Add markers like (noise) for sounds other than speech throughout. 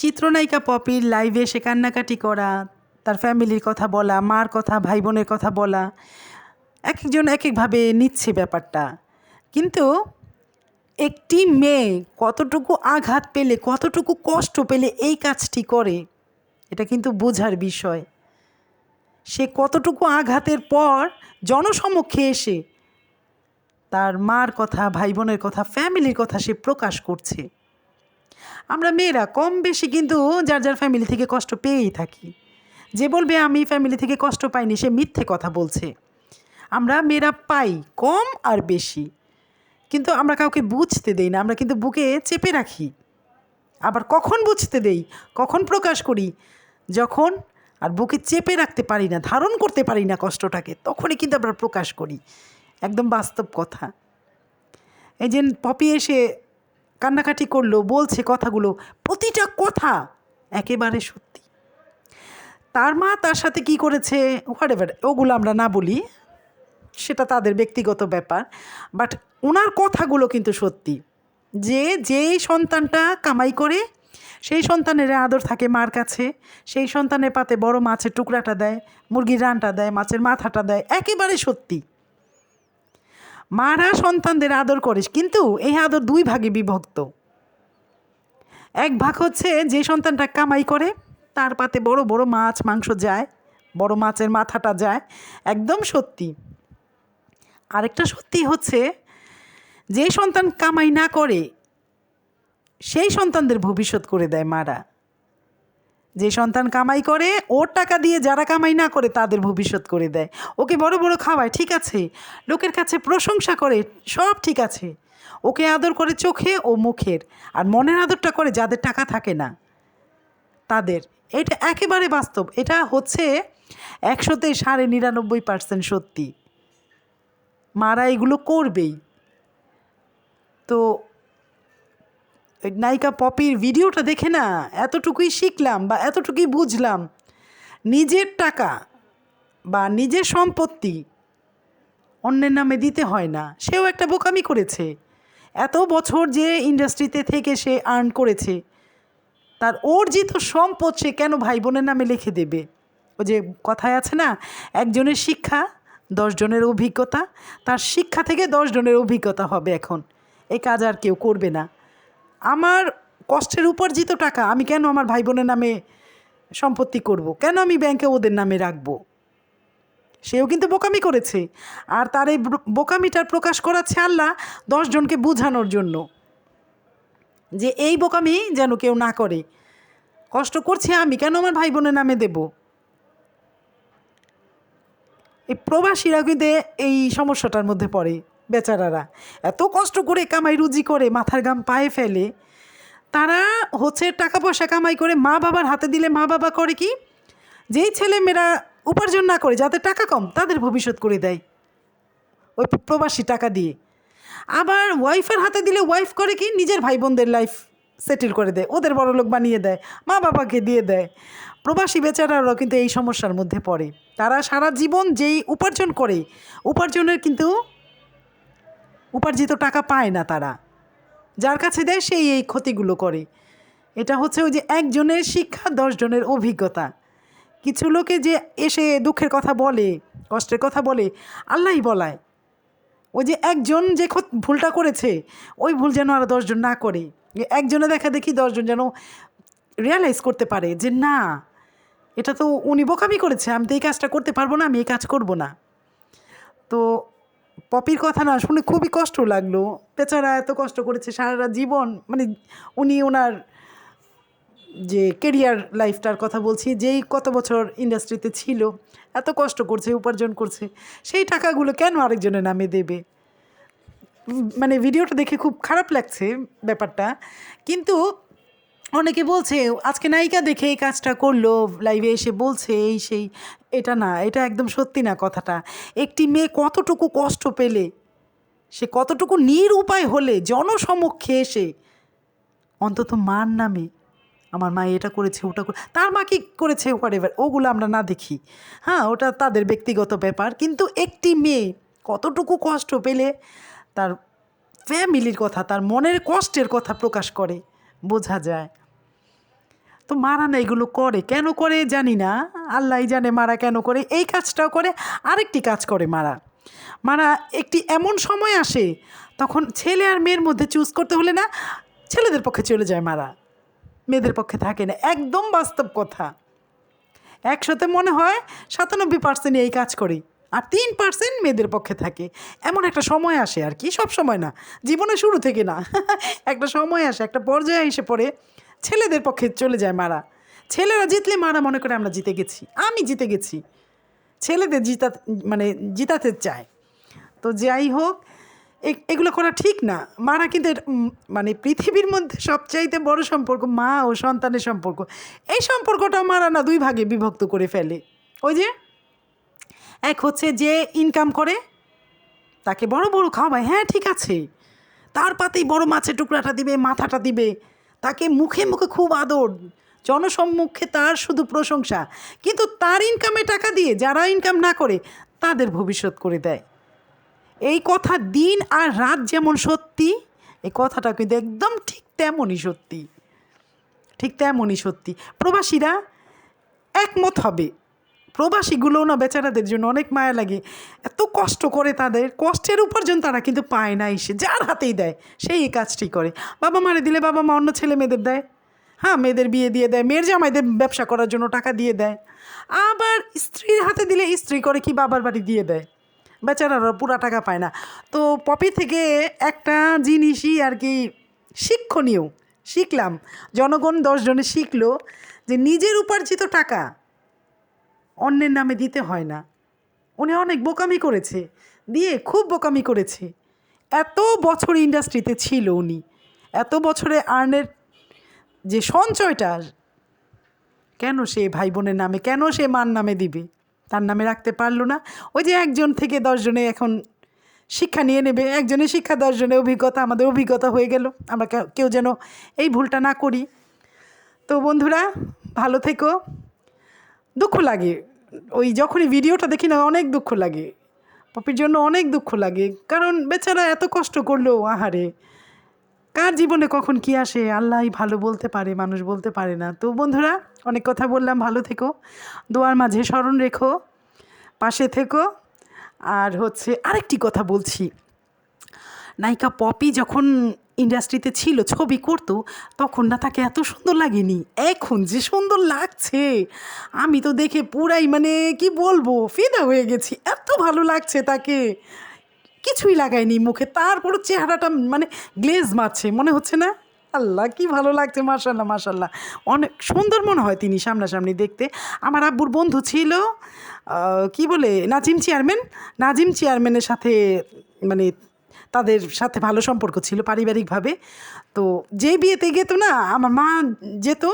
চিত্রনায়িকা পপির লাইভে এসে কান্নাকাটি করা, তার ফ্যামিলির কথা বলা, মার কথা ভাই বোনের কথা বলা এক একজন এক একভাবে নিচ্ছে ব্যাপারটা। কিন্তু একটি মেয়ে কতটুকু আঘাত পেলে, কতটুকু কষ্ট পেলে এই কাজটি করে, এটা কিন্তু বোঝার বিষয়। সে কতটুকু আঘাতের পর জনসমক্ষে এসে তার মার কথা ভাই বোনের কথা, ফ্যামিলির কথা সে প্রকাশ করছে। আমরা মেয়েরা কম বেশি কিন্তু যার যার ফ্যামিলি থেকে কষ্ট পেয়েই থাকি। যে বলবে, আমি ফ্যামিলি থেকে কষ্ট পাইনি, সে মিথ্যে কথা বলছে। আমরা মেয়েরা পাই কম আর বেশি। কিন্তু আমরা কাউকে বুঝতে দেই না, আমরা কিন্তু বুকে চেপে রাখি। আবার কখন বুঝতে দেই, কখন প্রকাশ করি, যখন আর বুকে চেপে রাখতে পারি না, ধারণ করতে পারি না কষ্টটাকে, তখনই কিন্তু আমরা প্রকাশ করি। একদম বাস্তব কথা। এই যে পপি এসে কান্নাকাটি করল, বলছে কথাগুলো, প্রতিটা কথা একেবারে সত্যি। তার মা তার সাথে কি করেছে হোয়াট এভার ওগুলো আমরা না বলি, সেটা তাদের ব্যক্তিগত ব্যাপার বাট ওনার কথাগুলো কিন্তু সত্যি। যে যেই সন্তানটা কামাই করে, সেই সন্তানের আদর থাকে মার কাছে, সেই সন্তানের পাতে বড় মাছের টুকরাটা দেয়, মুরগির রানটা দেয়, মাছের মাথাটা দেয়, একেবারে সত্যি। মারা সন্তানদের আদর করে কিন্তু এই আদর দুই ভাগে বিভক্ত। এক ভাগ হচ্ছে যে সন্তানটা কামাই করে, তার পাতে বড় বড় মাছ, মাংস যায়, বড় মাছের মাথাটা যায়, একদম সত্যি। আরেকটা সত্যি হচ্ছে, যে সন্তান কামাই না করে, সেই সন্তানদের ভবিষ্যৎ করে দেয় মারা। যে সন্তান কামাই করে, ওর টাকা দিয়ে যারা কামাই না করে, তাদের ভবিষ্যৎ করে দেয়। ওকে বড় বড় খাওয়ায়, ঠিক আছে। লোকের কাছে প্রশংসা করে, সব ঠিক আছে। ওকে আদর করে চোখে ও মুখের। আর মনের আদরটা করে যাদের টাকা থাকে না, তাদের। এটা একেবারে বাস্তব। এটা হচ্ছে একশোতে সাড়ে নিরানব্বই পার্সেন্ট সত্যি। মারা এগুলো করবেই। তো নায়িকা পপির ভিডিওটা দেখে না এতটুকুই শিখলাম বা এতটুকুই বুঝলাম। নিজের টাকা বা নিজের সম্পত্তি অন্যের নামে দিতে হয় না। সেও একটা বোকামি করেছে। এত বছর যে ইন্ডাস্ট্রিতে থেকে সে আর্ন করেছে, তার অর্জিত সম্পদ সে কেন ভাই বোনের নামে লিখে দেবে? ও যে কথায় আছে না, একজনের শিক্ষা দশজনের অভিজ্ঞতা, তার শিক্ষা থেকে দশজনের অভিজ্ঞতা হবে এখন। এ কাজ আর কেউ করবে না। আমার কষ্টের উপার্জিত টাকা আমি কেন আমার ভাই বোনের নামে সম্পত্তি করব। কেন আমি ব্যাংকে ওদের নামে রাখব? সেও কিন্তু বোকামি করেছে। আর তার এই বোকামিটার প্রকাশ করাচ্ছে আল্লাহ দশজনকে বোঝানোর জন্য। যে এই বোকামি যেন কেউ না করে। কষ্ট করছে আমি, কেন আমার ভাই বোনের নামে দেব? এই প্রবাসীরা কিন্তু এই সমস্যাটার মধ্যে পড়ে। বেচারারা। এত কষ্ট করে কামাই রুজি করে, মাথার গাম পায়ে ফেলে। তারা হচ্ছে টাকা পয়সা কামাই করে, মা বাবার হাতে দিলে মা বাবা করে কি? যেই ছেলে মেয়েরা উপার্জন না করে, যাদের টাকা কম, তাদের ভবিষ্যৎ করে দেয়। ওই প্রবাসী টাকা দিয়ে। আবার ওয়াইফের হাতে দিলে ওয়াইফ করে কি? নিজের ভাই বোনদের লাইফ সেটেল করে দেয়। ওদের বড় লোক বানিয়ে দেয়, মা বাবাকে দিয়ে দেয়। প্রবাসী বেচারারাও কিন্তু এই সমস্যার মধ্যে পড়ে। তারা সারা জীবন যেই উপার্জন করে, উপার্জনের কিন্তু উপার্জিত টাকা পায় না তারা। যার কাছে দেয়, সেই এই ক্ষতিগুলো করে। এটা হচ্ছে ওই যে একজনের শিক্ষা, দশজনের অভিজ্ঞতা। কিছু লোকে যে এসে দুঃখের কথা বলে, কষ্টের কথা বলে, আল্লাহই বলায়। ওই যে একজন যে ভুলটা করেছে, ওই ভুল যেন আরও দশজন না করে। একজনে দেখা দেখি দশজন যেন রিয়ালাইজ করতে পারে যে, না, এটা তো উনি বোকামি করেছে, আমি তো এই কাজটা করতে পারব না, আমি এই কাজ করব না। তো পপির কথা না শুনে খুবই কষ্ট লাগল। বেচারা এত কষ্ট করেছে সারা জীবন মানে উনি ওনার যে কেরিয়ার লাইফটার কথা বলছি, যেই কত বছর ইন্ডাস্ট্রিতে ছিল, এত কষ্ট করছে, উপার্জন করছে, সেই টাকাগুলো কেন আরেকজনের নামে দেবে? মানে ভিডিওটা দেখে খুব খারাপ লাগছে ব্যাপারটা। কিন্তু অনেকে বলছে, আজকে নায়িকা দেখে এই কাজটা করল লাইভে এসে বলছে এই সেই, এটা না, এটা একদম সত্যি না কথাটা। একটি মেয়ে কতটুকু কষ্ট পেলে, সে কতটুকু নিরুপায় হলে, জনসমক্ষে এসে, অন্তত মার নামে, আমার মা এটা করেছে, ওটা করে তার মা কি করেছে হোয়াট এভার ওগুলো আমরা না দেখি। হ্যাঁ ওটা তাদের ব্যক্তিগত ব্যাপার, কিন্তু একটি মেয়ে কতটুকু কষ্ট পেলে, তার ফ্যামিলির কথা, তার মনের কষ্টের কথা প্রকাশ করে, বোঝা যায়। তো মারা না এগুলো করে? কেন করে জানি না। আল্লাহ জানে মারা কেন করে। এই কাজটাও করে, আরেকটি কাজ করে মারা। মারা একটি এমন সময় আসে, তখন ছেলে আর মেয়ের মধ্যে চুজ করতে হলে না, ছেলেদের পক্ষে চলে যায় মারা। মেয়েদের পক্ষে থাকে না। একদম বাস্তব কথা। একসাথে মনে হয় সাতানব্বই পার্সেন্ট এই কাজ করি, আর তিন পার্সেন্ট মেয়েদের পক্ষে থাকে। এমন একটা সময় আসে আর কি সব সময় না। জীবনে শুরু থেকে না। (laughs) একটা সময় আসে, একটা পর্যায়ে এসে পড়ে। ছেলেদের পক্ষে চলে যায় মারা। ছেলেরা জিতলে মারা মনে করে আমরা জিতে গেছি। আমি জিতে গেছি। ছেলেদের জিতা মানে জিতাতে চায়। তো যাই হোক এগুলো করা ঠিক না। মারা কিন্তু মানে পৃথিবীর মধ্যে সবচাইতে বড় সম্পর্ক মা ও সন্তানের সম্পর্ক। এই সম্পর্কটা মারা না দুই ভাগে বিভক্ত করে ফেলে। ওই যে, এক হচ্ছে যে ইনকাম করে, তাকে বড় বড় খাওয়ায়। হ্যাঁ ঠিক আছে। তার পাতেই বড় মাছের টুকরাটা দিবে, মাথাটা দিবে। তাকে মুখে মুখে খুব আদর, জনসম্মুখে তার শুধু প্রশংসা। কিন্তু তার ইনকামে টাকা দিয়ে যারা ইনকাম না করে, তাদের ভবিষ্যৎ করে দেয়। এই কথা দিন আর রাত যেমন সত্যি, এই কথাটা কিন্তু একদম ঠিক তেমনই সত্যি। ঠিক তেমনই সত্যি। প্রবাসীরা একমত হবে। প্রবাসীগুলোও না বেচারাদের জন্য অনেক মায়া লাগে। এত কষ্ট করে তাদের, কষ্টের উপার্জন তারা কিন্তু পায় না এসে, যার হাতেই দেয়, সেই কাজটি করে। বাবা মারে দিলে বাবা মা অন্য ছেলে মেয়েদের দেয়। হ্যাঁ মেয়েদের বিয়ে দিয়ে দেয়, মেয়ের জামাইদের ব্যবসা করার জন্য টাকা দিয়ে দেয়। আবার স্ত্রীর হাতে দিলে স্ত্রী করে কি বাবার বাড়ি দিয়ে দেয়? বেচারারা পুরা টাকা পায় না। তো পপি থেকে একটা জিনিসই আর কি শিক্ষণীয়, শিখলাম। জনগণ দশজনে শিখলো যে নিজের উপার্জিত টাকা অন্যের নামে দিতে হয় না। উনি অনেক বোকামি করেছে, দিয়ে খুব বোকামি করেছে। এত বছর ইন্ডাস্ট্রিতে ছিল উনি, এত বছরে আর্নের যে সঞ্চয়টা, কেন সে ভাই বোনের নামে, কেন সে মার নামে দিবে? তার নামে রাখতে পারল না। ওই যে একজন থেকে দশজনে এখন শিক্ষা নিয়ে নেবে, একজনের শিক্ষা, দশজনের অভিজ্ঞতা, আমাদের অভিজ্ঞতা হয়ে গেল। আমরা কেউ- যেন এই ভুলটা না করি। তো বন্ধুরা, ভালো থেকো। দুঃখ লাগে ওই যখনই ভিডিওটা দেখি না, অনেক দুঃখ লাগে। পপির জন্য অনেক দুঃখ লাগে। কারণ বেচারা এত কষ্ট করল, আহারে। কার জীবনে কখন কি আসে, আল্লাহই ভালো বলতে পারে, মানুষ বলতে পারে না। তো বন্ধুরা, অনেক কথা বললাম, ভালো থেকো। দোয়ার মাঝে স্মরণ রেখো, পাশে থেকো। আর হচ্ছে আরেকটি কথা বলছি। নায়িকা পপি যখন ইন্ডাস্ট্রিতে ছিল, ছবি করতো, তখন না তাকে এত সুন্দর লাগেনি। এখন যে সুন্দর লাগছে, আমি তো দেখে পুরাই মানে কি বলব, ফিদা হয়ে গেছি। এত ভালো লাগছে তাকে। কিছুই লাগায়নি মুখে তারপর চেহারাটা মানে গ্লেজ মারছে, মনে হচ্ছে না? আল্লাহ, কি ভালো লাগছে মার্শাল্লাহ মার্শাল্লাহ অনেক সুন্দর মনে হয় তিনি সামনাসামনি দেখতে। আমার আব্বুর বন্ধু ছিল কি বলে, নাজিম চেয়ারম্যান নাজিম চেয়ারম্যানের সাথে মানে তাদের সাথে ভালো সম্পর্ক ছিল পারিবারিকভাবে। তো যে বিয়েতে যেত না, আমার মা যেত,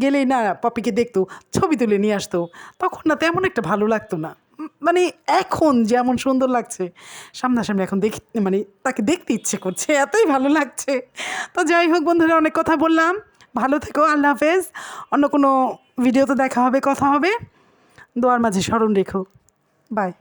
গেলেই না পপিকে দেখতো, ছবি তুলে নিয়ে আসতো। তখন না তেমন একটা ভালো লাগতো না। মানে এখন যেমন সুন্দর লাগছে, সামনাসামনি এখন দেখি মানে তাকে দেখতে ইচ্ছে করছে, এতই ভালো লাগছে। তো যাই হোক বন্ধুরা, অনেক কথা বললাম। ভালো থেকো, আল্লাহ হাফেজ। অন্য কোনো ভিডিওতে দেখা হবে, কথা হবে। দোয়ার মাঝে স্মরণ রেখো। বাই।